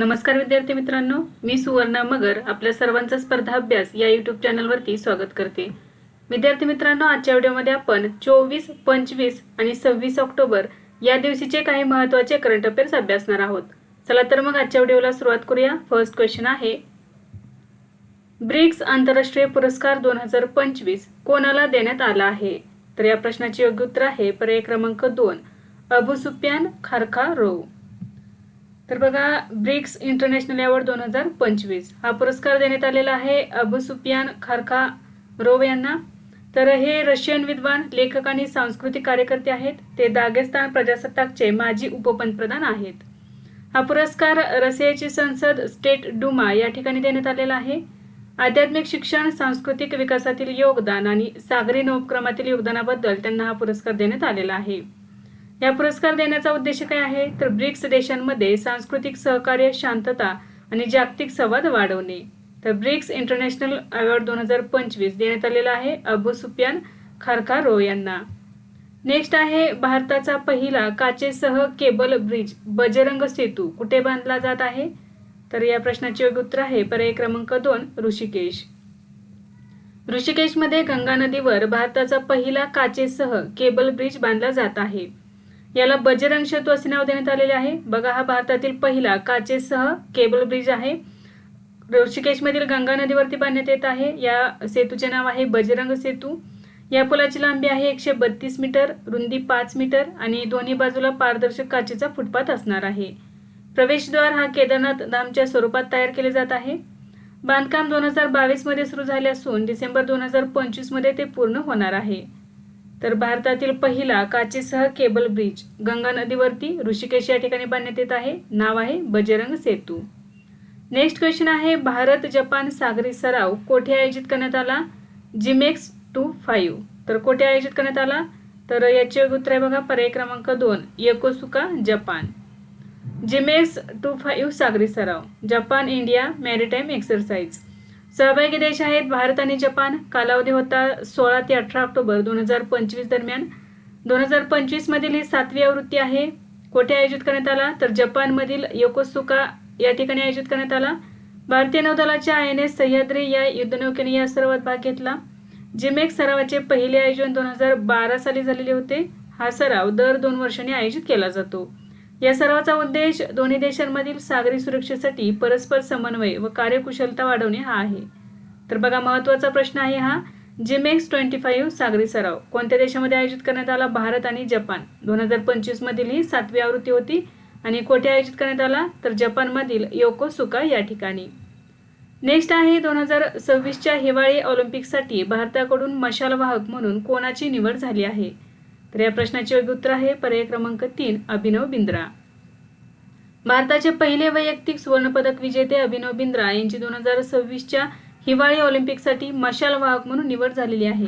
नमस्कार विद्यार्थी मित्रांनो मी सुवर्णा मगर आपल्या सर्वांचा स्पर्धा अभ्यास या यूट्यूब चॅनलवरती स्वागत करते. विद्यार्थी मित्रांनो आजच्या व्हिडिओमध्ये आपण चोवीस पंचवीस आणि सव्वीस ऑक्टोबर या दिवशीचे काही महत्त्वाचे करंट अफेअर्स अभ्यासणार आहोत. चला तर मग आजच्या व्हिडिओला सुरुवात करूया. फर्स्ट क्वेश्चन आहे ब्रिक्स आंतरराष्ट्रीय पुरस्कार दोन हजार पंचवीस कोणाला देण्यात आला आहे? तर या प्रश्नाचे योग्य उत्तर आहे पर्याय क्रमांक दोन अबू सुप्यान खारखा रो तर बघा ब्रिक्स इंटरनॅशनल अवॉर्ड दोन हजार पंचवीस. हा पुरस्कार देण्यात आलेला आहे अबू सुफियान खारखा रोव यांना. तर हे रशियन विद्वान लेखक आणि सांस्कृतिक कार्यकर्ते आहेत. ते दागेस्तान प्रजासत्ताकचे माजी उपपंतप्रधान आहेत. हा पुरस्कार रशियाची संसद स्टेट डुमा या ठिकाणी देण्यात आलेला आहे. आध्यात्मिक शिक्षण सांस्कृतिक विकासातील योगदान आणि सागरी नोपक्रमातील योगदानाबद्दल त्यांना हा पुरस्कार देण्यात आलेला आहे. या पुरस्कार देण्याचा उद्देश काय आहे? तर ब्रिक्स देशांमध्ये सांस्कृतिक सहकार्य शांतता आणि जागतिक संवाद वाढवणे. तर ब्रिक्स इंटरनॅशनल अवॉर्ड दोन हजार पंचवीस देण्यात आलेला आहे अबू सुपियान खारका रो यांना. नेक्स्ट आहे भारताचा पहिला काचेसह केबल ब्रिज बजरंग सेतू कुठे बांधला जात आहे? तर या प्रश्नाचे योग्य उत्तर आहे पर्याय क्रमांक दोन ऋषिकेश. ऋषिकेशमध्ये गंगा नदीवर भारताचा पहिला काचेसह केबल ब्रिज बांधला जात आहे. याला बजरंग सेतू असे नाव देण्यात आलेले आहे. बघा हा भारतातील पहिला काचेसह केबल ब्रिज आहे. ऋषिकेशमधील गंगा नदीवरती बांधण्यात येत आहे. या सेतूचे नाव आहे बजरंग सेतू. या पुलाची लांबी आहे एकशे बत्तीस मीटर रुंदी पाच मीटर आणि दोन्ही बाजूला पारदर्शक काचेचा फुटपाथ असणार आहे. प्रवेशद्वार हा केदारनाथ धामच्या स्वरूपात तयार केले जात आहे. बांधकाम दोन हजार बावीसमध्ये सुरू झाले असून डिसेंबर दोन हजार पंचवीसमध्ये ते पूर्ण होणार आहे. तर भारतातील पहिला काचेसह केबल ब्रिज गंगा नदीवरती ऋषिकेश या ठिकाणी बांधण्यात येत आहे. नाव आहे बजरंग सेतू. नेक्स्ट क्वेश्चन आहे भारत जपान सागरी सराव कोठे आयोजित करण्यात आला? JIMEX two five. तर कोठे आयोजित करण्यात आला? तर याचे उत्तर आहे बघा पर्याय क्रमांक दोन Yokosuka Japan. JIMEX two five सागरी सराव जपान इंडिया मॅरिटाईम एक्सरसाइज. सहभागी देश आहेत भारत आणि जपान. कालावधी होता सोळा ते अठरा ऑक्टोबर दोन हजार पंचवीस दरम्यान. दोन हजार पंचवीसमधील ही सातवी आवृत्ती आहे. कोठे आयोजित करण्यात आला? तर जपानमधील योकोसुका या ठिकाणी आयोजित करण्यात आला. भारतीय नौदलाच्या आय एन एस सह्याद्री या युद्धनौकेने या सरावात भाग घेतला. जिमेक सरावाचे पहिले आयोजन दोन हजार बारा साली झालेले होते. हा सराव दर दोन वर्षांनी आयोजित केला जातो. या सरावाचा उद्देश दोन्ही देशांमधील सागरी सुरक्षेसाठी परस्पर समन्वय व कार्यकुशलता वाढवणे हा आहे. तर बघा महत्त्वाचा प्रश्न आहे हा. जिमेक्स ट्वेंटी फाईव्ह सागरी सराव. कोणत्या देशामध्ये आयोजित करण्यात आला? भारत आणि जपान. दोन हजार पंचवीस मधील ही सातवी आवृत्ती होती. आणि कोठे आयोजित करण्यात आला? तर जपानमधील योको सुका या ठिकाणी. नेक्स्ट आहे दोन हजार सव्वीसच्या हिवाळी ऑलिम्पिकसाठी भारताकडून मशाल वाहक म्हणून कोणाची निवड झाली आहे? तर या प्रश्नाचे योग्य उत्तर आहे. पर्याय क्रमांक तीन अभिनव बिंद्रा. भारताचे पहिले वैयक्तिक सुवर्णपदक विजेते अभिनव बिंद्रा यांची दोन हजार सव्वीसच्या हिवाळी ऑलिम्पिकसाठी मशाल वाहक म्हणून निवड झालेली आहे.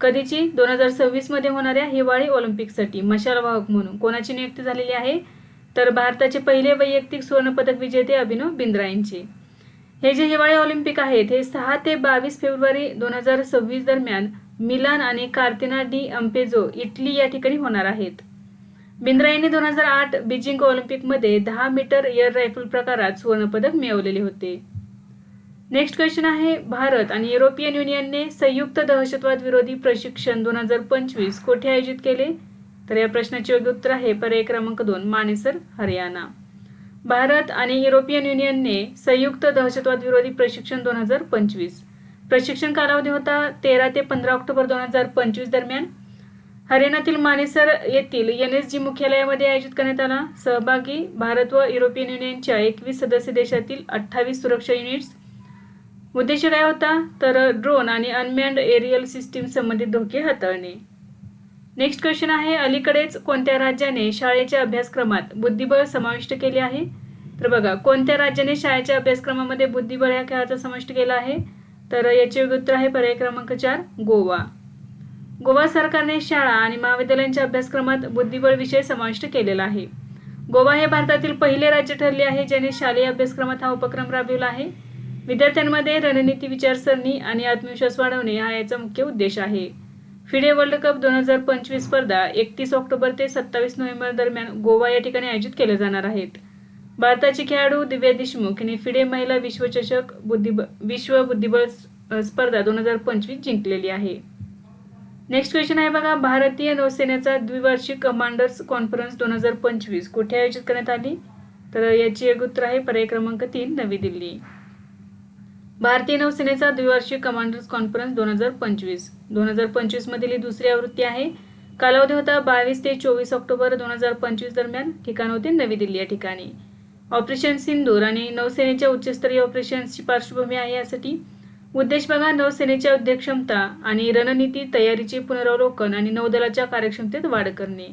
कधीची? दोन हजार सव्वीसमध्ये होणाऱ्या हिवाळी ऑलिम्पिकसाठी मशाल वाहक म्हणून कोणाची नियुक्ती झालेली आहे? तर भारताचे पहिले वैयक्तिक सुवर्णपदक विजेते अभिनव बिंद्रा यांचे. हे जे हिवाळी ऑलिम्पिक आहेत हे सहा ते बावीस फेब्रुवारी दोन हजार सव्वीस दरम्यान मिलान आणि कार्तिना डी अम्पेजो इटली या ठिकाणी होणार आहेत. बिंद्रा यांनी दोन हजार आठ बीजिंग ऑलिम्पिकमध्ये दहा मीटर एअर रायफल प्रकारात सुवर्णपदक मिळवलेले होते. नेक्स्ट क्वेश्चन आहे भारत आणि युरोपियन युनियनने संयुक्त दहशतवाद विरोधी प्रशिक्षण दोन हजार पंचवीस कोठे आयोजित केले? तर या प्रश्नाचे योग्य उत्तर आहे पर्याय क्रमांक दोन मानेसर हरियाणा. भारत आणि युरोपियन युनियनने संयुक्त दहशतवाद विरोधी प्रशिक्षण दोन हजार पंचवीस. प्रशिक्षण कालावधी होता तेरा ते पंधरा ऑक्टोबर दोन हजार पंचवीस दरम्यान. हरियाणातील मानेसर येथील एन एस जी मुख्यालयामध्ये आयोजित करण्यात आला. सहभागी भारत व युरोपियन युनियनच्या एकवीस सदस्य देशातील अठ्ठावीस सुरक्षा युनिट्स. उद्देश काय होता? तर ड्रोन आणि अनमॅन्ड एरियल सिस्टीम संबंधित धोके हाताळणे. नेक्स्ट क्वेश्चन आहे अलीकडेच कोणत्या राज्याने शाळेच्या अभ्यासक्रमात बुद्धिबळ समाविष्ट केले आहे? तर बघा कोणत्या राज्याने शाळेच्या अभ्यासक्रमामध्ये बुद्धिबळ या खेळाचा समाविष्ट केला आहे? तर याचे योग्य उत्तर आहे पर्याय क्रमांक चार गोवा. गोवा सरकारने शाळा आणि महाविद्यालयांच्या अभ्यासक्रमात बुद्धिबळ विषय समाविष्ट केलेला आहे. गोवा हे भारतातील पहिले राज्य ठरले आहे ज्याने शालेय अभ्यासक्रमात हा उपक्रम राबविला आहे. विद्यार्थ्यांमध्ये रणनीती विचारसरणी आणि आत्मविश्वास वाढवणे हा याचा मुख्य उद्देश आहे. फिडे वर्ल्ड कप दोन हजार पंचवीस स्पर्धा एकतीस ऑक्टोबर ते सत्तावीस नोव्हेंबर दरम्यान गोवा या ठिकाणी आयोजित केल्या जाणार आहेत. भारताची खेळाडू दिव्या देशमुख यांनी फिडे महिला विश्वचषक बुद्धिब विश्व बुद्धिबळ स्पर्धा दोन हजार पंचवीस जिंकलेली आहे. नेक्स्ट क्वेश्चन आहे बघा. भारतीय नौसेनेचा द्विवार्षिक कमांडर्स कॉन्फरन्स दोन हजार पंचवीस कुठे आयोजित करण्यात आली? तर याची एक उत्तर आहे. पर्याय क्रमांक तीन नवी दिल्ली. भारतीय नौसेनेचा द्विवार्षिक कमांडर्स कॉन्फरन्स दोन हजार पंचवीस. दोन हजार पंचवीस मधील ही दुसरी आवृत्ती आहे. कालावधी होता बावीस ते चोवीस ऑक्टोबर दोन हजार पंचवीस दरम्यान. ठिकाण होते नवी दिल्ली या ठिकाणी. ऑपरेशन सिंदूर आणि नौसेनेच्या उच्चस्तरीय ऑपरेशन्सची पार्श्वभूमी आहे यासाठी उद्देश बघा नौसेनेच्या उद्योगक्षमता आणि रणनीती तयारीचे पुनरावलोकन आणि नौदलाच्या कार्यक्षमतेत वाढ करणे.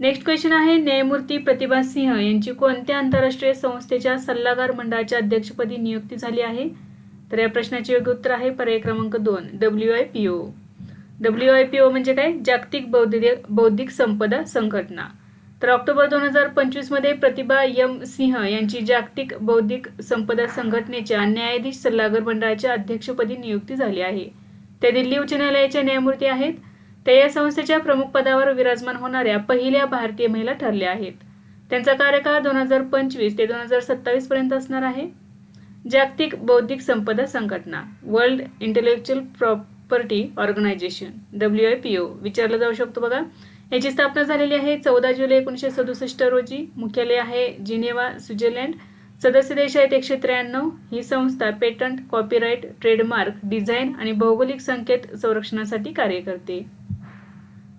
नेक्स्ट क्वेश्चन आहे न्यायमूर्ती प्रतिभा सिंह यांची कोणत्या आंतरराष्ट्रीय संस्थेच्या सल्लागार मंडळाच्या अध्यक्षपदी नियुक्ती झाली आहे? तर या प्रश्नाचे योग्य उत्तर आहे पर्याय क्रमांक दोन W I P O W I P O म्हणजे काय? जागतिक बौद्धिक बौद्धिक संपदा संघटना. तर ऑक्टोबर दोन हजार पंचवीसमध्ये प्रतिभा यम सिंह यांची जागतिक बौद्धिक संपदा संघटनेच्या न्यायाधीश सल्लागार मंडळाच्या अध्यक्षपदी नियुक्ती झाली आहे. ते दिल्ली उच्च न्यायालयाच्या न्यायमूर्ती आहेत. ते या संस्थेच्या प्रमुख पदावर विराजमान होणाऱ्या पहिल्या भारतीय महिला ठरल्या आहेत. त्यांचा कार्यकाळ दोन हजार पंचवीस ते दोन हजार सत्तावीस पर्यंत असणार आहे. जागतिक बौद्धिक संपदा संघटना world intellectual property organisation W I P O विचारला जाऊ शकतो बघा. याची स्थापना झालेली आहे चौदा जुलै एकोणीसशे सदुसष्ट रोजी. मुख्यालय आहे जिनेवा स्वित्झर्लंड. सदस्य देश आहेत एकशे त्र्याण्णव. ही संस्था पेटंट कॉपीराईट ट्रेडमार्क डिझाईन आणि भौगोलिक संकेत संरक्षणासाठी कार्य करते.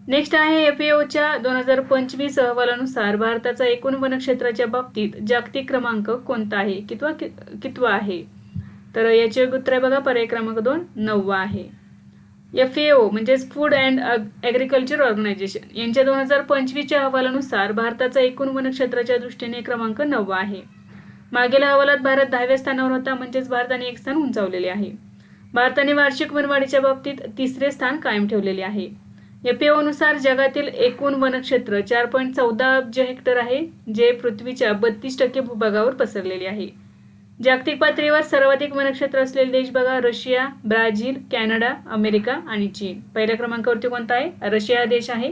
नेक्स्ट आहे एफएओच्या दोन हजार पंचवीस अहवालानुसार भारताचा एकूण वनक्षेत्राच्या बाबतीत जागतिक क्रमांक कोणता आहे? कितवा कि- कितवा आहे? तर याचे उत्तर आहे बघा पर्याय क्रमांक दोन नववा आहे. एफ ओ म्हणजेच फूड अँड ॲग्रिकल्चर ऑर्गनायझेशन यांच्या दोन हजार पंचवीसच्या अहवालानुसार भारताचा एकूण वनक्षेत्राच्या दृष्टीने क्रमांक नववा आहे. मागील अहवालात भारत दहाव्या स्थानावर होता म्हणजेच भारताने एक स्थान उंचावलेले आहे. भारताने वार्षिक वनवाढीच्या बाबतीत तिसरे स्थान कायम ठेवलेले आहे. एफनुसार जगातील एकूण वनक्षेत्र चार पॉईंट चौदा अब्ज हेक्टर आहे जे पृथ्वीच्या बत्तीस टक्के भूभागावर पसरलेले आहे. जागतिक पातळीवर सर्वाधिक वनक्षेत्र असलेले देश बघा रशिया ब्राझील कॅनडा अमेरिका आणि चीन. पहिल्या क्रमांकावरती कोणता आहे? रशिया हा देश आहे.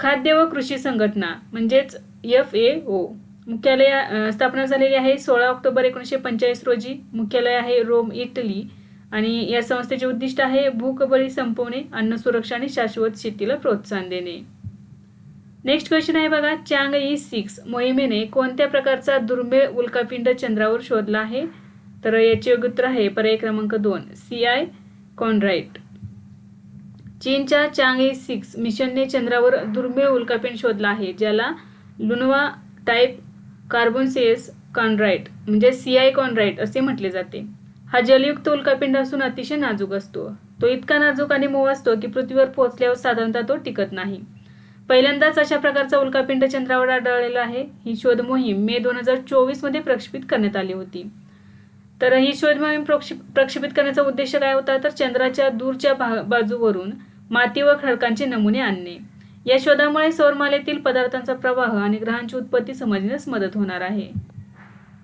खाद्य व कृषी संघटना म्हणजेच एफ ए ओ. मुख्यालय स्थापना झालेली आहे सोळा ऑक्टोबर एकोणीसशे पंचेचाळीस रोजी. मुख्यालय आहे रोम इटली. आणि या संस्थेचे उद्दिष्ट आहे भूकबळी संपवणे अन्न सुरक्षा आणि शाश्वत शेतीला प्रोत्साहन देणे. नेक्स्ट क्वेश्चन आहे बघा चांग ई सिक्स. मोहिमेने कोणत्या प्रकारचा दुर्मिळ उल्कापिंड चंद्रावर शोधला आहे? तर याचे योग्य उत्तर आहे पर्याय क्रमांक दोन सी आय कॉन्ड्राईट चीनच्या चांग ई सिक्स मिशनने चंद्रावर दुर्मिळ उल्कापिंड शोधला आहे ज्याला लुनवा टाईप कार्बोनसेस कॉन्ड्राईट म्हणजे सी आय कॉन्ड्राईट असे म्हटले जाते. हा जलयुक्त उल्कापिंड असून अतिशय नाजूक असतो. तो इतका नाजूक आणि मऊ असतो की पृथ्वीवर पोहोचल्यावर साधारणतः तो टिकत नाही. पहिल्यांदाच अशा प्रकारचा उल्कापिंड चंद्रावर आढळलेला आहे. ही शोध मोहीम मे दोन हजार चोवीसमध्ये प्रक्षेपित करण्यात आली होती. तर ही शोध मोहीम प्रक्षेप- प्रक्षेपित करण्याचा उद्देश काय होता? तर चंद्राच्या दूरच्या भा- बाजूवरून माती व खडकांचे नमुने आणणे. या शोधामुळे सौरमालेतील पदार्थांचा प्रवाह आणि ग्रहांची उत्पत्ती समजण्यास मदत होणार आहे.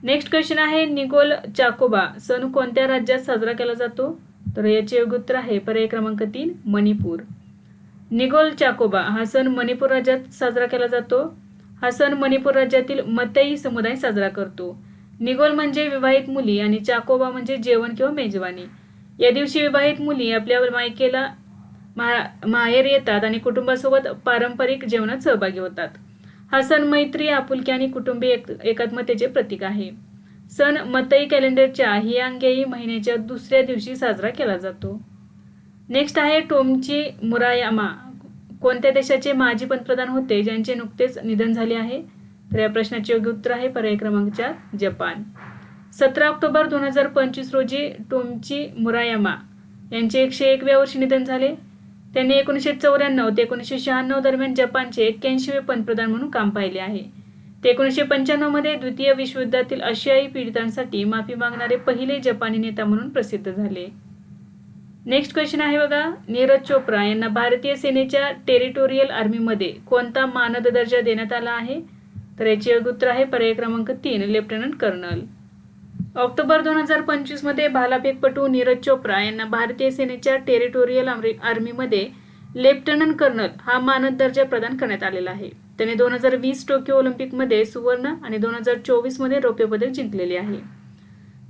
नेक्स्ट क्वेश्चन आहे निगोल चाकोबा सण कोणत्या राज्यात साजरा केला जातो? तर याचे योग्य उत्तर आहे पर्याय क्रमांक तीन मणिपूर. निगोल चाकोबा हा सण मणिपूर राज्यात साजरा केला जातो. हा सण मणिपूर राज्यातील मतई समुदाय साजरा करतो. निगोल म्हणजे विवाहित मुली आणि चाकोबा म्हणजे जेवण किंवा मेजवानी. या दिवशी विवाहित मुली आपल्या मायकेला मा- माहेर येतात आणि कुटुंबासोबत पारंपरिक जेवणात सहभागी होतात. हा सण मैत्री आपुलकी आणि कुटुंबीय एक- एकात्मतेचे प्रतीक आहे. सण मतई कॅलेंडरच्या हियांगेई महिन्याच्या दुसऱ्या दिवशी साजरा केला जातो. नेक्स्ट आहे टोमची मुरायामा. कोणत्या देशाचे माजी पंतप्रधान होते? ज्यांचे नुकतेच निधन झाले आहे? तर या प्रश्नाचे योग्य उत्तर आहे पर्याय क्रमांक चार जपान. सतरा ऑक्टोबर दोन हजार पंचवीस रोजी टोमची मुरायामा यांचे एकशे एकव्या वर्षी निधन झाले. त्यांनी एकोणीसशे चौऱ्याण्णव ते एकोणीसशे शहाण्णव दरम्यान जपानचे एक्क्याऐंशीवे पंतप्रधान म्हणून काम पाहिले आहे. ते एकोणीसशे पंच्याण्णवमध्ये द्वितीय विश्वयुद्धातील आशियाई पीडितांसाठी माफी मागणारे पहिले जपानी नेता म्हणून प्रसिद्ध झाले. नेक्स्ट क्वेश्चन आहे बघा. नीरज चोप्रा यांना भारतीय सेनेच्या टेरिटोरियल आर्मीमध्ये कोणता मानद दर्जा देण्यात आला आहे? तर याचे उत्तर आहे पर्याय क्रमांक तीन लेफ्टनंट कर्नल. ऑक्टोबर दोन हजार पंचवीसमध्ये भालाफेकपटू नीरज चोप्रा यांना भारतीय सेनेच्या टेरिटोरियल आर्मीमध्ये लेफ्टनंट कर्नल हा मानद दर्जा प्रदान करण्यात आलेला आहे. त्याने दोन हजार वीस टोकियो ऑलिम्पिकमध्ये सुवर्ण आणि दोन हजार चोवीसमध्ये रौप्य पदक जिंकलेले आहे.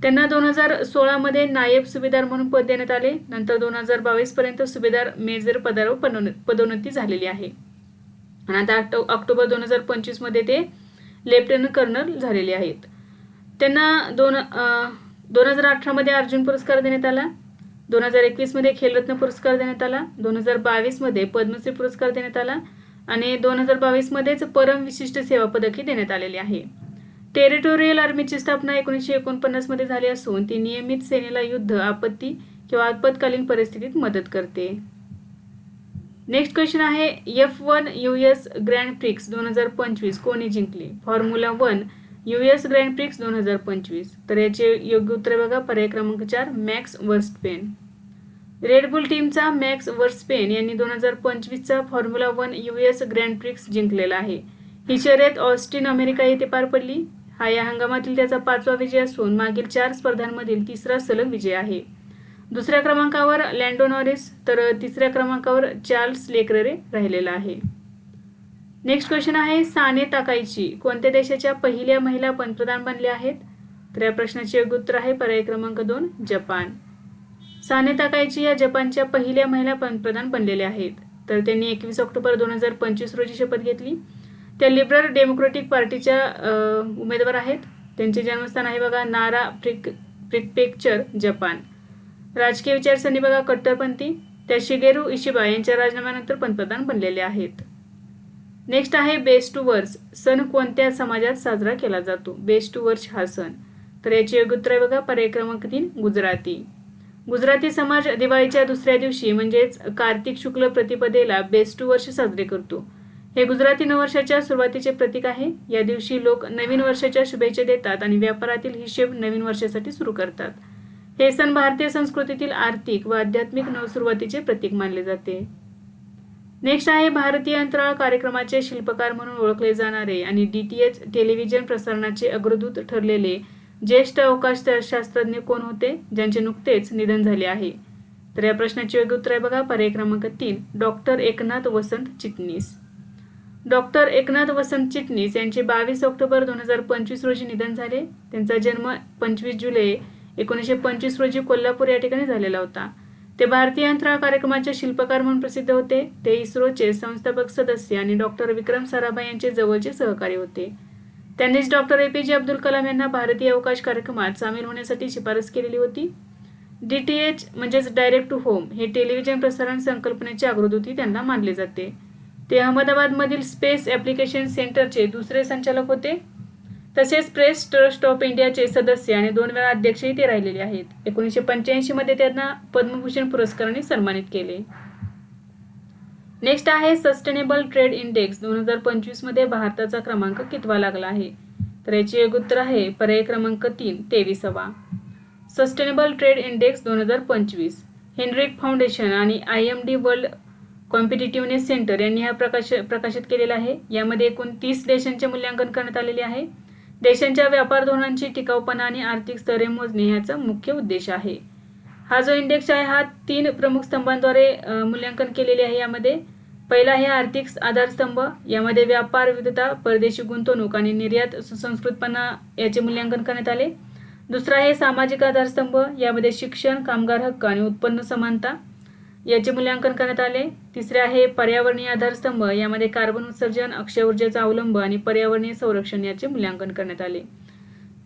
त्यांना दोन हजार सोळामध्ये नायब सुभेदार म्हणून पद देण्यात आले. नंतर दोन हजार बावीस पर्यंत सुभेदार मेजर पदावर पदोन्नती झालेली आहे. आणि आता ऑक्टोबर दोन हजार पंचवीसमध्ये ते लेफ्टनंट कर्नल झालेले आहेत. त्यांना दोन दोन हजार अठरामध्ये अर्जुन पुरस्कार देण्यात आला. दोन हजार एकवीसमध्ये खेलरत्न पुरस्कार देण्यात आला. दोन हजार बावीसमध्ये पद्मश्री पुरस्कार देण्यात आला. आणि दोन हजार बावीसमध्येच परम विशिष्ट सेवा पदकही देण्यात आलेले आहे. टेरिटोरियल आर्मीची स्थापना एकोणीसशे एकोणपन्नासमध्ये झाली असून ती नियमित सेनेला युद्ध आपत्ती किंवा आपत्कालीन परिस्थितीत मदत करते. नेक्स्ट क्वेश्चन आहे F one U S grand prix दोन हजार पंचवीस कोणी जिंकली? Formula one U S grand prix दोन हजार पंचवीस. तर याचे योग्य उत्तर बघा पर्याय क्रमांक चार मॅक्स वर्स्टपेन रेडबुल टीमचा मॅक्स वर्स्पेन यांनी दोन हजार पंचवीसचा formula one U S grand prix जिंकलेला आहे. ही शर्यत ऑस्टिन अमेरिका येथे पार पडली. हा या हंगामातील त्याचा पाचवा विजय असून मागील चार स्पर्धांमधील तिसरा सलग विजय आहे. दुसऱ्या क्रमांकावर लँडो नॉरिस तर तिसऱ्या क्रमांकावर चार्ल्स लेकररे राहिलेला आहे. नेक्स्ट क्वेश्चन आहे साने ताकाईची कोणत्या देशाच्या पहिल्या महिला पंतप्रधान बनल्या आहेत? तर या प्रश्नाचे योग्य उत्तर आहे पर्याय क्रमांक दोन जपान. साने ताकाईची या जपानच्या पहिल्या महिला पंतप्रधान बनलेल्या आहेत. तर त्यांनी एकवीस ऑक्टोबर दोन हजार पंचवीस रोजी शपथ घेतली. त्या लिबरल डेमोक्रेटिक पार्टीच्या उमेदवार आहेत. त्यांचे जन्मस्थान आहे बघा नारा प्रिक प्रिकपेक्चर जपान. राजकीय विचारसरणी बघा कट्टरपंथी. त्या शिगेरू इशिबा यांच्या राजीनाम्यानंतर पंतप्रधान बनलेले आहेत. नेक्स्ट आहे बेस्ट टू वर्स सण कोणत्या समाजात साजरा केला जातो? बेस्ट टू वर्ष हा सण. तर याचे योग्य उत्तर आहे बघा. पर्याय क्रमांक तीन गुजराती. गुजराती समाज दिवाळीच्या दुसऱ्या दिवशी म्हणजेच कार्तिक शुक्ल प्रतिपदेला बेस्ट टू वर्ष साजरे करतो. हे गुजराती नववर्षाच्या सुरुवातीचे प्रतीक आहे. या दिवशी लोक नवीन वर्षाच्या शुभेच्छा देतात आणि व्यापारातील हिशेब नवीन वर्षासाठी सुरू करतात. हे सण भारतीय संस्कृतीतील आर्थिक व आध्यात्मिक नवसुरुवातीचे प्रतीक मानले जाते. नेक्स्ट आहे भारतीय अंतराळ कार्यक्रमाचे शिल्पकार म्हणून ओळखले जाणारे आणि डी टी एच टेलिव्हिजन प्रसारणाचे अग्रदूत ठरलेले ज्येष्ठ अवकाश शास्त्रज्ञ कोण होते? ज्यांचे नुकतेच निधन झाले आहे. तर या प्रश्नाचे योग्य उत्तर आहे बघा. पर्याय क्रमांक तीन. डॉक्टर एकनाथ वसंत चिटणीस. डॉक्टर एकनाथ वसंत चिटणीस यांचे बावीस ऑक्टोबर दोन हजार पंचवीस रोजी निधन झाले. त्यांचा जन्म पंचवीस जुलै एकोणीसशे पंचवीस रोजी कोल्हापूर या ठिकाणी झालेला होता. ते भारतीय अंतराळ कार्यक्रमाचे शिल्पकार म्हणून प्रसिद्ध होते. ते इस्रोचे संस्थापक सदस्य आणि डॉक्टर विक्रम साराभाई यांचे जवळचे सहकारी होते. त्यांनीच डॉक्टर ए पी जे अब्दुल कलाम यांना भारतीय अवकाश कार्यक्रमात सामील होण्यासाठी शिफारस केलेली होती. डी टी एच म्हणजेच डायरेक्ट टू होम हे टेलिव्हिजन प्रसारण संकल्पनेची अग्रदूती त्यांना मानले जाते. ते अहमदाबादमधील स्पेस ॲप्लिकेशन सेंटरचे दुसरे संचालक होते. तसेच प्रेस ट्रस्ट ऑफ इंडियाचे सदस्य आणि दोन वेळा अध्यक्षही ते राहिलेले आहेत. एकोणीसशे पंच्याऐंशीमध्ये त्यांना पद्मभूषण पुरस्काराने सन्मानित केले. नेक्स्ट आहे सस्टेनेबल ट्रेड इंडेक्स. दोन हजार पंचवीसमध्ये भारताचा क्रमांक कितवा लागला आहे? तर याचे एक उत्तर आहे पर्याय क्रमांक तीन तेविसावा. सस्टेनेबल ट्रेड इंडेक्स दोन हजार पंचवीस. हेनरिक फाउंडेशन आणि I M D world competitiveness centre यांनी हा प्रकाश प्रकाशित केलेला आहे. यामध्ये एकूण तीस देशांचे मूल्यांकन करण्यात आलेले आहे. देशांच्या व्यापार धोरणांची टिकाऊपणा आणि आर्थिक स्तरे मोजणे ह्याचा मुख्य उद्देश आहे. हा जो इंडेक्स आहे हा तीन प्रमुख स्तंभांद्वारे मूल्यांकन केलेले आहे यामध्ये. पहिला आहे आर्थिक आधारस्तंभ यामध्ये व्यापार विविधता परदेशी गुंतवणूक आणि निर्यात सुसंस्कृतपणा याचे मूल्यांकन करण्यात आले. दुसरा आहे सामाजिक आधारस्तंभ यामध्ये शिक्षण कामगार हक्क आणि उत्पन्न समानता. याचे मूल्यांकन करण्यात आले. तिसरे आहे पर्यावरणीय आधारस्तंभ. यामध्ये कार्बन उत्सर्जन अक्षय ऊर्जेचा अवलंब आणि पर्यावरणीय संरक्षण याचे मूल्यांकन करण्यात आले.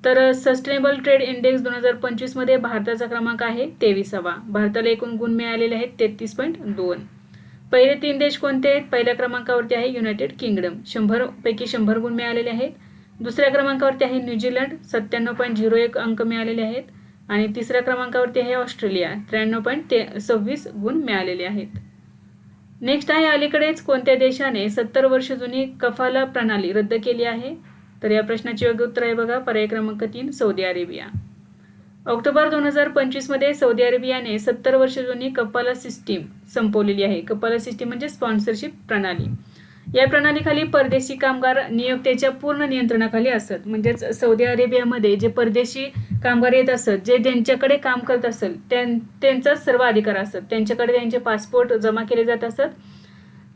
तर सस्टेनेबल ट्रेड इंडेक्स दोन हजार पंचवीसमध्ये भारताचा क्रमांक आहे तेवीसावा. भारताला एकूण गुण मिळालेले आहेत तेहतीस पॉईंट दोन. पहिले तीन देश कोणते आहेत? पहिल्या क्रमांकावरती आहे युनायटेड किंगडम शंभर पैकी शंभर गुण मिळालेले आहेत. दुसऱ्या क्रमांकावरती आहे न्यूझीलंड सत्त्याण्णव पॉईंट झिरो एक अंक मिळालेले आहेत. आणि तिसऱ्या क्रमांकावरती आहे ऑस्ट्रेलिया. त्र्याण्णव पॉईंट ते सव्वीस गुण मिळालेले आहेत. नेक्स्ट आहे अलीकडेच कोणत्या देशाने सत्तर वर्ष जुनी कफाला प्रणाली रद्द केली आहे? तर या प्रश्नाचे योग्य उत्तर आहे बघा पर्याय क्रमांक तीन सौदी अरेबिया. ऑक्टोबर दोन हजार पंचवीसमध्ये सौदी अरेबियाने सत्तर वर्ष जुनी कपाला सिस्टीम संपवलेली आहे. कपाला सिस्टीम म्हणजे स्पॉन्सरशिप प्रणाली. या प्रणालीखाली परदेशी कामगार नियोक्त्याच्या पूर्ण नियंत्रणाखाली असत. म्हणजेच सौदी अरेबियामध्ये जे परदेशी कामगार येत असत जे ज्यांच्याकडे काम करत असत त्यांचा त्यांचाच सर्व अधिकार असत. त्यांच्याकडे त्यांचे पासपोर्ट जमा केले जात असत.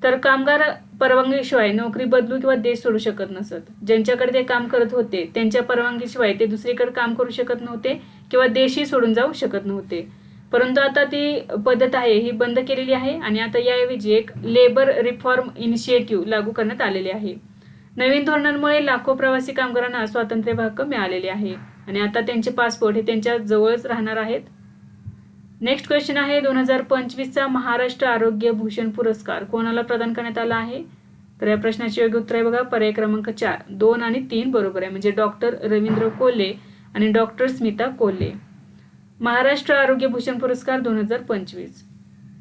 तर कामगार परवानगीशिवाय नोकरी बदलू किंवा देश सोडू शकत नसत. ज्यांच्याकडे ते काम करत होते त्यांच्या परवानगीशिवाय ते दुसरीकडे काम करू शकत नव्हते किंवा देशही सोडून जाऊ शकत नव्हते. परंतु आता ती पद्धत आहे ही बंद केलेली आहे आणि आता याऐवजी एक लेबर रिफॉर्म इनिशिएटिव्ह लागू करण्यात आलेले आहे. नवीन धोरणांमुळे लाखो प्रवासी कामगारांना स्वातंत्र्य हक्क मिळालेले आहे आणि आता त्यांचे पासपोर्ट हे त्यांच्या जवळच राहणार आहेत. नेक्स्ट क्वेश्चन आहे दोन हजार पंचवीसचा महाराष्ट्र आरोग्य भूषण पुरस्कार कोणाला प्रदान करण्यात आला आहे? तर या प्रश्नाचे योग्य उत्तर आहे बघा पर्याय क्रमांक चार दोन आणि तीन बरोबर आहे. म्हणजे डॉक्टर रवींद्र कोल्हे आणि डॉक्टर स्मिता कोल्हे. महाराष्ट्र आरोग्य भूषण पुरस्कार दोन हजार पंचवीस.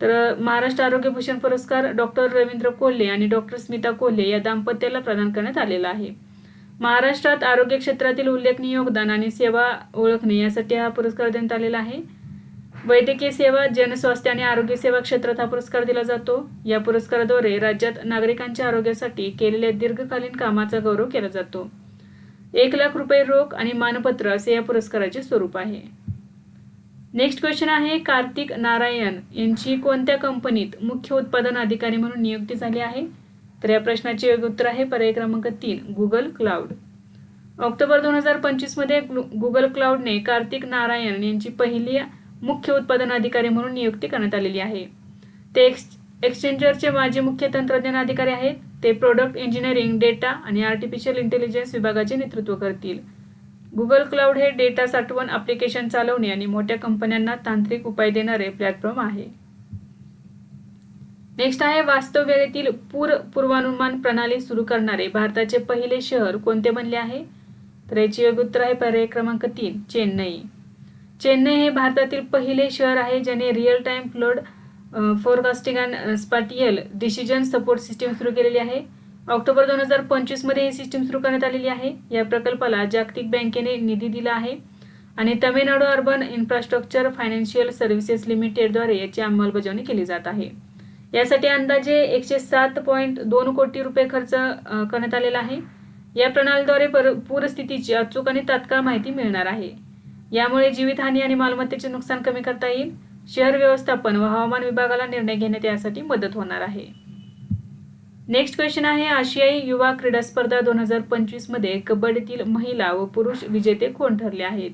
तर महाराष्ट्र आरोग्य भूषण पुरस्कार डॉक्टर रवींद्र कोल्हे आणि डॉक्टर स्मिता कोल्हे या दाम्पत्याला प्रदान करण्यात आलेला आहे. महाराष्ट्रात आरोग्य क्षेत्रातील उल्लेखनीय योगदान आणि सेवा ओळखणे यासाठी हा पुरस्कार देण्यात आलेला आहे. वैद्यकीय सेवा जनस्वास्थ्य आणि आरोग्य सेवा क्षेत्रात हा पुरस्कार दिला जातो. या पुरस्काराद्वारे राज्यात नागरिकांच्या आरोग्यासाठी केलेल्या दीर्घकालीन कामाचा गौरव केला जातो. एक लाख रुपये रोख आणि मानपत्र असे या पुरस्काराचे स्वरूप आहे. नेक्स्ट क्वेश्चन आहे कार्तिक नारायण यांची कोणत्या कंपनीत मुख्य उत्पादन अधिकारी म्हणून नियुक्ती झाली आहे? तर या प्रश्नाचे योग्य उत्तर आहे पर्याय क्रमांक तीन गुगल क्लाउड ऑक्टोबर दोन हजार पंचवीसमध्ये गुगल क्लाउडने कार्तिक नारायण यांची पहिली मुख्य उत्पादन अधिकारी म्हणून नियुक्ती करण्यात आलेली आहे. ते एक्स एक्सचेंजरचे माजी मुख्य तंत्रज्ञान अधिकारी आहेत. ते प्रोडक्ट इंजिनिअरिंग डेटा आणि आर्टिफिशियल इंटेलिजन्स विभागाचे नेतृत्व करतील. गुगल क्लाउड हे डेटा साठवण ॲप्लिकेशन चालवणे आणि मोठ्या कंपन्यांना तांत्रिक उपाय देणारे प्लॅटफॉर्म आहे. नेक्स्ट आहे वास्तव वेळेतील पूर पूर्वानुमान प्रणाली सुरू करणारे. भारताचे पहिले शहर कोणते बनले आहे? तर याचे योग्य उत्तर आहे पर्याय क्रमांक तीन चेन्नई. चेन्नई हे भारतातील पहिले शहर आहे ज्याने real time flood forecasting and spatial decision support system सुरू केलेली आहे. ऑक्टोबर दोन हजार पंचवीसमध्ये ही सिस्टीम सुरू करण्यात आलेली आहे. या प्रकल्पाला जागतिक बँकेने निधी दिला आहे आणि Tamil Nadu urban infrastructure financial services लिमिटेडद्वारे याची अंमलबजावणी केली जात आहे. यासाठी अंदाजे एकशे सात पॉईंट दोन कोटी रुपये खर्च करण्यात आलेला आहे. या प्रणालीद्वारे पूरस्थितीची अचूक आणि तात्काळ माहिती मिळणार आहे. यामुळे जीवितहानी आणि मालमत्तेचे नुकसान कमी करता येईल. शहर व्यवस्थापन व हवामान विभागाला निर्णय घेण्यात यासाठी मदत होणार आहे. नेक्स्ट क्वेश्चन आहे आशियाई युवा क्रीडा स्पर्धा दोन हजार पंचवीसमध्ये कबड्डीतील महिला व पुरुष विजेते कोण ठरले आहेत?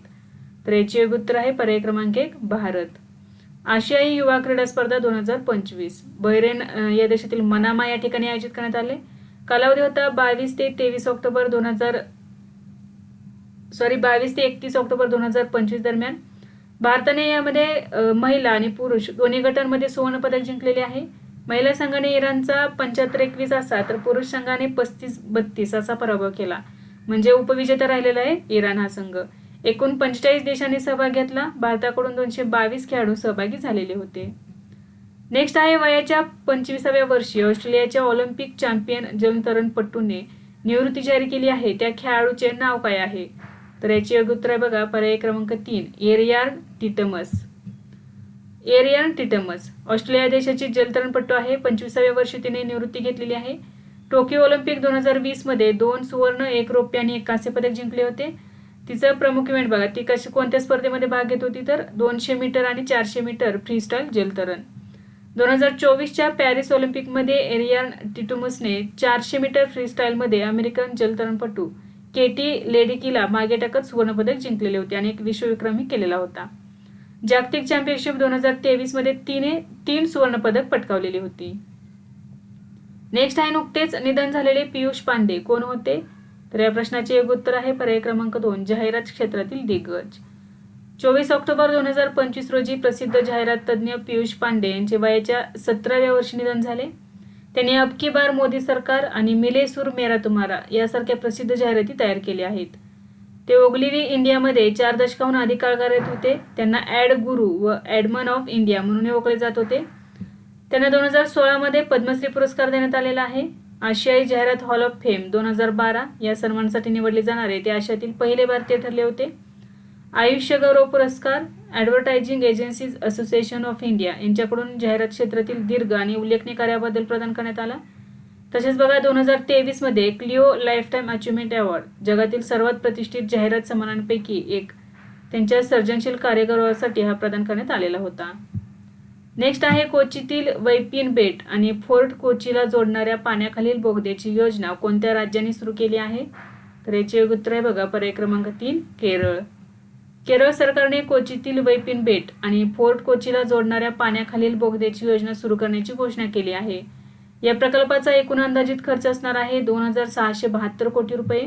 तर याचे योग्य उत्तर आहे पर्याय क्रमांक एक भारत. आशियाई युवा क्रीडा स्पर्धा दोन हजार पंचवीस बहरेन या देशातील मनामा या ठिकाणी आयोजित करण्यात आले. कालावधी होता बावीस ते तेवीस ऑक्टोबर दोन हजार सॉरी बावीस ते एकतीस ऑक्टोबर दोन हजार पंचवीस दरम्यान भारताने यामध्ये महिला आणि पुरुष दोन्ही गटांमध्ये सुवर्ण पदक जिंकलेले आहे. महिला संघाने इराणचा पंच्याहत्तर एकवीस असा तर पुरुष संघाने पस्तीस बत्तीस असा पराभव केला. म्हणजे उपविजेता राहिलेला आहे इराण हा संघ. एकूण पंचेचाळीस देशांनी सहभाग घेतला. भारताकडून दोनशे बावीस खेळाडू सहभागी झालेले होते. नेक्स्ट आहे वयाच्या पंचवीसाव्या वर्षी ऑस्ट्रेलियाच्या ऑलिम्पिक चॅम्पियन जलतरणपटूने निवृत्ती जाहीर केली आहे. त्या खेळाडूचे नाव काय आहे? तर याची योग्य उत्तर आहे बघा. पर्याय क्रमांक तीन. एरियार टिटमस. एरियन टिटमस. ऑस्ट्रेलिया देशाची जलतरणपट्टू आहे. पंचवीसाव्या वर्षी तिने निवृत्ती घेतलेली आहे. टोकियो ऑलिम्पिक दोन हजार वीसमध्ये दोन सुवर्ण एक रौप्य आणि एक कांस्य पदक जिंकले होते. तिचं प्रमुख इव्हेंट बघा. ती कशी कोणत्या स्पर्धेमध्ये भाग घेत होती तर दोनशे मीटर आणि चारशे मीटर फ्रीस्टाईल जलतरण. दोन हजार चोवीसच्या पॅरिस ऑलिम्पिकमध्ये एरियन टिटुमसने चारशे मीटर फ्रीस्टाईलमध्ये अमेरिकन जलतरणपटू केटी लेडिकीला मागे टाकत सुवर्णपदक जिंकलेले होते आणि एक विश्वविक्रमी केलेला होता. जागतिक चॅम्पियनशिप दोन हजार तेवीसमध्ये तिने तीन सुवर्णपदक पटकावलेली होती. नेक्स्ट आहे नुकतेच निधन झालेले पियुष पांडे. कोण होते? तर या प्रश्नाचे एक उत्तर आहे. पर्याय क्रमांक दोन जाहिरात क्षेत्रातील दिग्गज. चोवीस ऑक्टोबर दोन हजार पंचवीस रोजी प्रसिद्ध जाहिरात तज्ज्ञ पियुष पांडे यांचे वयाच्या सतराव्या वर्षी निधन झाले. त्यांनी अबकी बार मोदी सरकार आणि मिलेसूर मेरा तुम्हारा यासारख्या प्रसिद्ध जाहिराती तयार केल्या आहेत. ते ओगलिवी इंडियामध्ये चार दशकाहून अधिक काळ कार्यरत होते. त्यांना ॲड गुरु व ॲडमन ऑफ इंडिया म्हणून ओळखले जात होते. त्यांना दोन हजार सोळामध्ये पद्मश्री पुरस्कार देण्यात आलेला आहे. आशियाई जाहिरात हॉल ऑफ फेम दोन हजार बारा या सन्मानासाठी निवडले जाणारे ते आशियातील पहिले भारतीय ठरले होते. आयुष्य गौरव पुरस्कार advertising agencies association of India यांच्याकडून जाहिरात क्षेत्रातील दीर्घ आणि उल्लेखनीय कार्याबद्दल प्रदान करण्यात आला. तसेच बघा दोन हजार तेवीसमध्ये क्लिओ लाईफटाईम अचिव्हमेंट अवॉर्ड जगातील सर्वात प्रतिष्ठित जाहिरात सन्मानांपैकी एक त्यांच्या सर्जनशील कार्यक्रमासाठी हा प्रदान करण्यात आलेला होता. नेक्स्ट आहे कोचीतील वैपिन बेट आणि फोर्ट कोचीला जोडणाऱ्या पाण्याखालील बोगद्याची योजना कोणत्या राज्याने सुरू केली आहे? तर याचे उत्तर आहे बघा पर्याय क्रमांक तीन केरळ. केरळ सरकारने कोचीतील वैपिन बेट आणि फोर्ट कोचीला जोडणाऱ्या पाण्याखालील बोगद्याची योजना सुरू करण्याची घोषणा केली आहे. या प्रकल्पाचा एकूण अंदाजित खर्च असणार आहे दोन हजार सहाशे बहात्तर कोटी रुपये.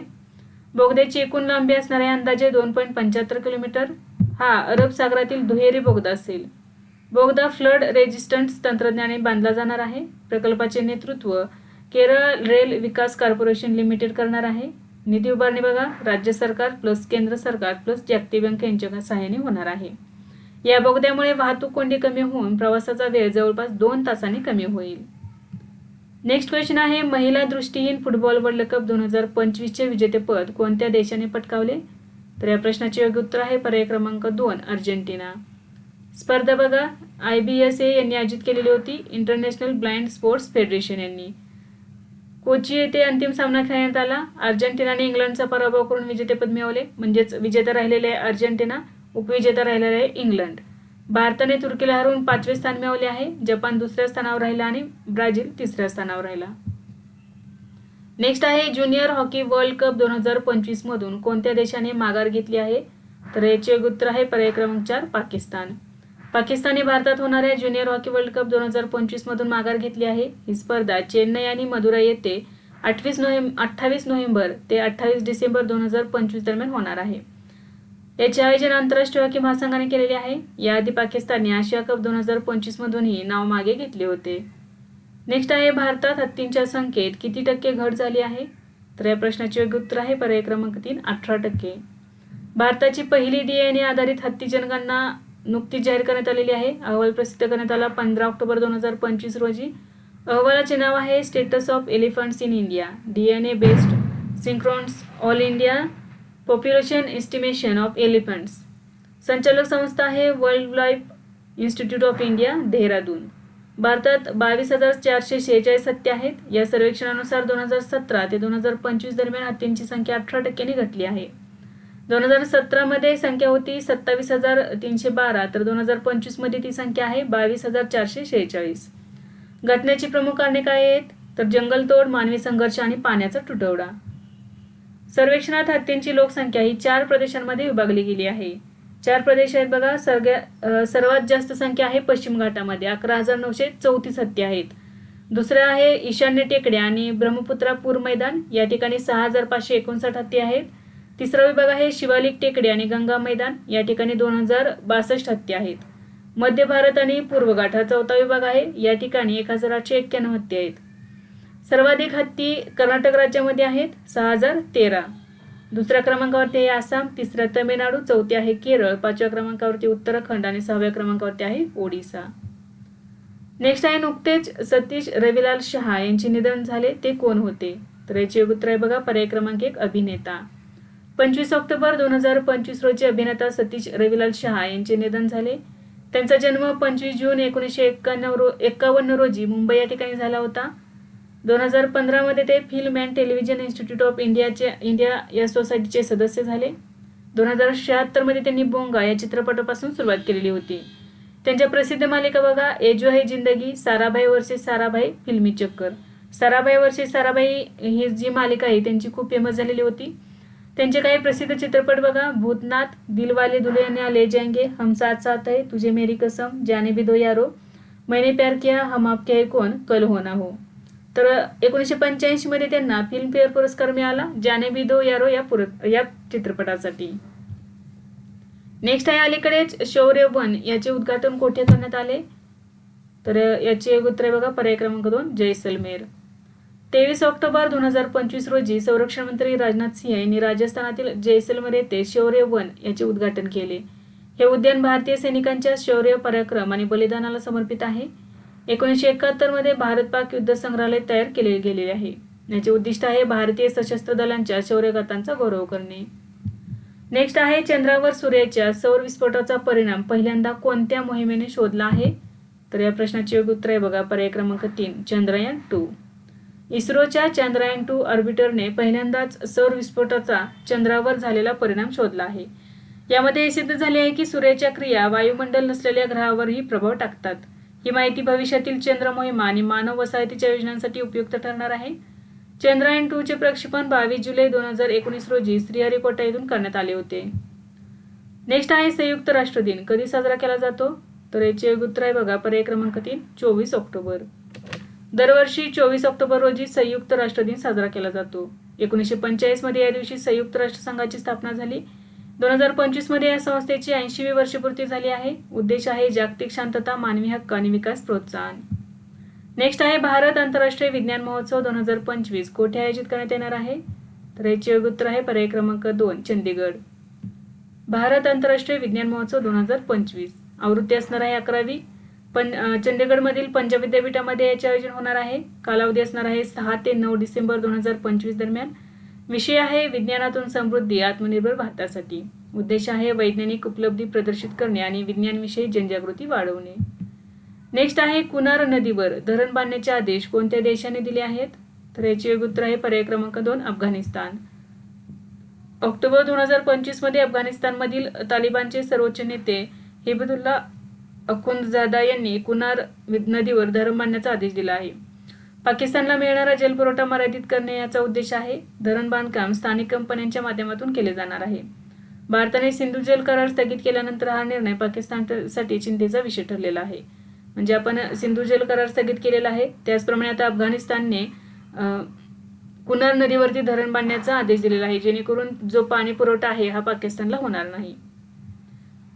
बोगद्याची एकूण लांबी असणार आहे अंदाजे दोन पॉईंट पंच्याहत्तर किलोमीटर. हा अरब सागरातील दुहेरी बोगदा असेल. बोगदा फ्लड रेजिस्टंट तंत्रज्ञाने बांधला जाणार आहे. प्रकल्पाचे नेतृत्व Kerala rail Vikas corporation limited करणार आहे. निधी उभारणी बघा. राज्य सरकार प्लस केंद्र सरकार प्लस जागतिक बँक यांच्या सहाय्याने होणार आहे. या बोगद्यामुळे वाहतूक कोंडी कमी होऊन प्रवासाचा वेळ जवळपास दोन तासांनी कमी होईल. नेक्स्ट क्वेश्चन आहे महिला दृष्टीहीन फुटबॉल वर्ल्ड कप दोन हजार पंचवीसचे विजेतेपद कोणत्या देशाने पटकावले? तर या प्रश्नाचे योग्य उत्तर आहे पर्याय क्रमांक दोन अर्जेंटिना. स्पर्धा बघा आय बी एस ए यांनी आयोजित केलेली होती इंटरनॅशनल ब्लाइंड स्पोर्ट्स फेडरेशन यांनी. कोची येथे अंतिम सामना खेळण्यात आला? अर्जेंटिनाने इंग्लंडचा पराभव करून विजेतेपद मिळवले म्हणजेच विजेता राहिलेले आहे अर्जेंटिना उपविजेता राहिलेले आहे इंग्लंड. भारताने तुर्कीला हरवून पाचवे स्थान मिळवले आहे. जपान दुसऱ्या स्थानावर राहिला आणि ब्राझील तिसऱ्या स्थानावर राहिला. नेक्स्ट आहे ज्युनियर हॉकी वर्ल्ड कप दोन हजार पंचवीस मधून. कोणत्या देशाने माघार घेतली आहे? तर याचे उत्तर आहे पर्याय क्रमांक चार पाकिस्तान. पाकिस्तानने भारतात होणाऱ्या ज्युनियर हॉकी वर्ल्ड कप दोन हजार पंचवीस मधून माघार घेतली आहे. ही स्पर्धा चेन्नई आणि मदुराई येथे अठ्ठावीस नोव्हेंबर अठ्ठावीस नोव्हेंबर ते अठ्ठावीस डिसेंबर दोन हजार पंचवीस दरम्यान होणार आहे. याचे आयोजन आंतरराष्ट्रीय हॉकी महासंघाने केलेले आहे. याआधी पाकिस्तानने आशिया कप दोन हजार पंचवीस मधूनही नाव मागे घेतले होते. नेक्स्ट आहे भारतात हत्तींच्या संख्येत किती टक्के घट झाली आहे? तर या प्रश्नाचे योग्य उत्तर आहे पर्याय क्रमांक तीन अठरा टक्के. भारताची पहिली डीएनए आधारित हत्ती जनगणना नुकतीच जाहीर करण्यात आलेली आहे. अहवाल प्रसिद्ध करण्यात आला पंधरा ऑक्टोबर दोन हजार पंचवीस रोजी. अहवालाचे नाव आहे status of elephants in India. DNA based synchronous all India. Population estimation of elephants संचालक संस्था आहे world life institute of India Dehradun. भारतात बावीस हजार चारशे शेहेचाळीस हत्ती आहेत. या सर्वेक्षणानुसार दोन हजार सतरा ते दोन हजार पंचवीस दरम्यान हत्तींची संख्या अठरा टक्क्यांनी घटली आहे. दोन हजार सतरामध्ये संख्या होती सत्तावीस हजार तीनशे बारा तर दोन हजार पंचवीसमध्ये ती संख्या आहे बावीस हजार चारशे शेहेचाळीस. घटनेची प्रमुख कारणे काय आहेत? तर जंगलतोड मानवी संघर्ष आणि पाण्याचा तुटवडा. सर्वेक्षणात हत्तींची लोकसंख्या ही चार प्रदेशांमध्ये विभागली गेली आहे. चार प्रदेश आहेत बघा सगळ्या सर्वात जास्त संख्या आहे पश्चिम घाटामध्ये. अकरा हजार नऊशे चौतीस हत्ती आहेत. दुसरं आहे ईशान्य टेकड्या आणि ब्रह्मपुत्रा पूर मैदान. या ठिकाणी सहा हजार पाचशे एकोणसाठ हत्ती आहेत. तिसरा विभाग आहे शिवालिक टेकडी आणि गंगा मैदान. या ठिकाणी दोन हजार बासष्ट हत्ती आहेत. मध्य भारत आणि पूर्व घाट हा चौथा विभाग आहे. या ठिकाणी एक हजार आठशे एक्क्याण्णव हत्ती आहेत. सर्वाधिक हत्ती कर्नाटक राज्यामध्ये आहेत सहा हजार तेरा. दुसऱ्या क्रमांकावरती आहे आसाम तिसऱ्या तमिळनाडू चौथी आहे केरळ पाचव्या क्रमांकावरती उत्तराखंड आणि सहाव्या क्रमांकावरती आहे ओडिसा. नेक्स्ट आहे नुकतेच सतीश रविलाल शहा यांचे निधन झाले ते कोण होते? तर याचे उत्तर आहे बघा पर्याय क्रमांक एक अभिनेता. पंचवीस ऑक्टोबर दोन हजार पंचवीस रोजी अभिनेता सतीश रविलाल शहा यांचे निधन झाले. त्यांचा जन्म पंचवीस जून एकोणीसशे एक्क्याण्णव रो एक्कावन्न रोजी मुंबई या ठिकाणी झाला होता. दोन हजार पंधरामध्ये ते film and television institute of इंडियाचे इंडिया या सोसायटीचे सदस्य झाले. दोन हजार शहात्तरमध्ये त्यांनी बोंगा या चित्रपटापासून सुरुवात केलेली होती. त्यांच्या प्रसिद्ध मालिका बघा एजो है जिंदगी साराभाई वर्सेस साराभाई फिल्मी चक्कर. साराभाई वर्सेस साराभाई ही जी मालिका आहे त्यांची खूप फेमस झालेली होती. त्यांचे काही प्रसिद्ध चित्रपट बघा भूतनाथ दिलवाले दुल्हनिया ले जाएंगे हम साथ साथ है तुझे मेरी कसम जाने भी दो यारो. मैंने प्यार किया हम आपके है कौन कल होना हो. तर एकोणीसशे पंच्याऐंशी मध्ये त्यांना फिल्मफेअर पुरस्कार मिळाला जाने बी दो यारो या पुर या चित्रपटासाठी. नेक्स्ट आहे अलीकडेच शौर्य वन याचे उद्घाटन कोठे करण्यात आले? तर याचे उत्तर आहे बघा पर्याय क्रमांक दोन जैसलमेर. तेवीस ऑक्टोबर दोन हजार पंचवीस रोजी संरक्षण मंत्री राजनाथ सिंह यांनी राजस्थानातील जैसलमेर येथे शौर्य वन याचे उद्घाटन केले. हे उद्यान भारतीय सैनिकांच्या शौर्य पराक्रम आणि बलिदानाला समर्पित आहे. एकोणीसशे एकाहत्तरमध्ये भारत पाक युद्ध संग्रहालय तयार केले गेले आहे. याचे उद्दिष्ट आहे भारतीय सशस्त्र दलांच्या शौर्यगाथांचा गौरव करणे. नेक्स्ट आहे चंद्रावर सूर्याच्या सौर विस्फोटाचा परिणाम. पहिल्यांदा कोणत्या मोहिमेने शोधला आहे? तर या प्रश्नाचे योग्य उत्तर आहे बघा पर्याय क्रमांक तीन चंद्रयान टू इस्रोच्या चंद्रयान टू ऑर्बिटरने पहिल्यांदाच सौर विस्फोटाचा चंद्रावर झालेला परिणाम शोधला आहे. यामध्ये हे सिद्ध झाले आहे की सूर्याच्या क्रिया वायुमंडल नसलेल्या ग्रहावरही प्रभाव टाकतात. ही माहिती भविष्यातील चंद्र मोहिमा आणि मानव वसाहतीच्या योजनांसाठी उपयुक्त ठरणार आहे. चंद्रयान टू चे प्रक्षेपण बावीस जुलै दोन हजार एकोणीस रोजी श्रीहरिकोटा येथून करण्यात आले होते. नेक्स्ट आहे संयुक्त राष्ट्र दिन कधी साजरा केला जातो? तर याचे उत्तर आहे बघा पर्याय क्रमांक तीन चोवीस ऑक्टोबर. दरवर्षी चोवीस ऑक्टोबर रोजी संयुक्त राष्ट्र दिन साजरा केला जातो. एकोणीसशे पंचेचाळीसमध्ये या दिवशी संयुक्त राष्ट्र संघाची स्थापना झाली. दोन हजार पंचवीसमध्ये या संस्थेची ऐंशीवी वर्षपूर्ती झाली आहे. उद्देश आहे जागतिक शांतता मानवी हक्क आणि विकास प्रोत्साहन. नेक्स्ट आहे भारत आंतरराष्ट्रीय विज्ञान महोत्सव दोन हजार पंचवीस. कोठे आयोजित करण्यात येणार आहे? तर याचे योग्य उत्तर आहे पर्याय क्रमांक दोन चंदीगड. भारत आंतरराष्ट्रीय विज्ञान महोत्सव दोन हजार पंचवीस. आवृत्ती असणार आहे अकरावी. पण चंदीगडमधील पंजाब विद्यापीठामध्ये याचे आयोजन होणार आहे. कालावधी असणार आहे सहा ते नऊ डिसेंबर दोन हजार पंचवीस दरम्यान. विषय आहे विज्ञानातून समृद्धी आत्मनिर्भर भारतासाठी. उद्देश आहे वैज्ञानिक उपलब्धी प्रदर्शित करणे आणि विज्ञानविषयी जनजागृती वाढवणे. नेक्स्ट आहे कुनार नदीवर. धरण बांधण्याचे आदेश कोणत्या देशाने दिले आहेत? तर याचे योग्य उत्तर आहे पर्याय क्रमांक दोन अफगाणिस्तान. ऑक्टोबर दोन हजार पंचवीसमध्ये अफगाणिस्तानमधील तालिबानचे सर्वोच्च नेते हिबदुल्ला अखुंदजादा यांनी कुनार नदीवर धरण बांधण्याचा आदेश दिला आहे. पाकिस्तानला मिळणारा जलपुरवठा मर्यादित करणे याचा उद्देश आहे. धरण बांधकाम स्थानिक कंपन्यांच्या माध्यमातून केले जाणार आहे. भारताने सिंधू जल करार स्थगित केल्यानंतर हा निर्णय पाकिस्तानसाठी चिंतेचा विषय ठरलेला आहे. म्हणजे आपण सिंधू जल करार स्थगित केलेला आहे. त्याचप्रमाणे आता अफगाणिस्तानने कुनार नदीवरती धरण बांधण्याचा आदेश दिलेला आहे. जेणेकरून जो पाणी पुरवठा आहे हा पाकिस्तानला होणार नाही.